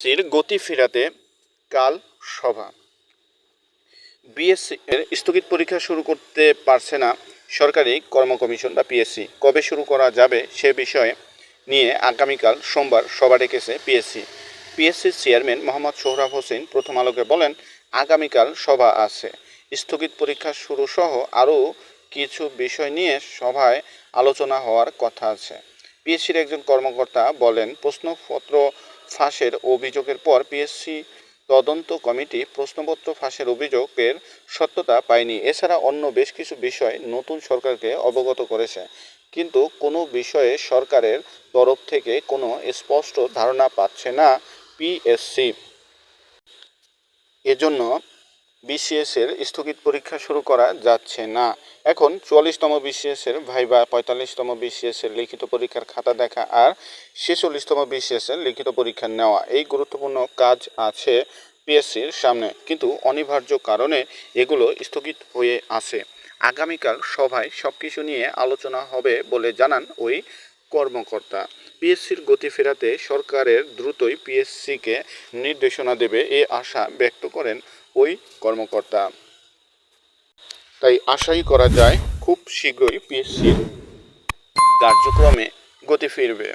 সির গতি ফেরাতে কাল সভা। বিএসসি এর স্থগিত পরীক্ষা শুরু করতে পারছে না সরকারি কর্ম কমিশন বা পিএসসি কবে শুরু করা যাবে সে বিষয়ে নিয়ে আগামীকাল সোমবার সভা ডেকেছে পিএসসি পিএসসির চেয়ারম্যান মোহাম্মদ সোহরাব হোসেন প্রথম আলোকে বলেন, আগামীকাল সভা আছে। স্থগিত পরীক্ষা শুরু সহ আরও কিছু বিষয় নিয়ে সভায় আলোচনা হওয়ার কথা আছে। পিএসসির একজন কর্মকর্তা বলেন, প্রশ্নপত্র ফাঁসের অভিযোগের পর পিএসসি তদন্ত কমিটি প্রশ্নপত্র ফাঁসের অভিযোগের সত্যতা পায়নি। এছাড়া অন্য বেশ কিছু বিষয় নতুন সরকারকে অবগত করেছে। কিন্তু কোনো বিষয়ে সরকারের তরফ থেকে কোনো স্পষ্ট ধারণা পাচ্ছে না পিএসসি এজন্য বিসিএস এর স্থগিত পরীক্ষা শুরু করা যাচ্ছে না। এখন চুয়াল্লিশতম বিসিএস এর ভাইবা পঁয়তাল্লিশতম বিসিএস এর লিখিত পরীক্ষার খাতা দেখা আর ছেচল্লিশতম বিসিএস এর লিখিত পরীক্ষা নেওয়া এই গুরুত্বপূর্ণ কাজ আছে পিএসসির সামনে। কিন্তু অনিবার্য কারণে এগুলো স্থগিত হয়ে আছে। আগামীকাল সভায় সব কিছু নিয়ে আলোচনা হবে বলে জানান ওই কর্মকর্তা। পিএসসির গতি ফেরাতে সরকারের দ্রুতই পিএসসিকে নির্দেশনা দেবে এ আশা ব্যক্ত করেন ওই কর্মকর্তা। তাই আশাই করা যায় খুব শীঘ্রই পিএসসির কার্যক্রমে গতি ফিরবে।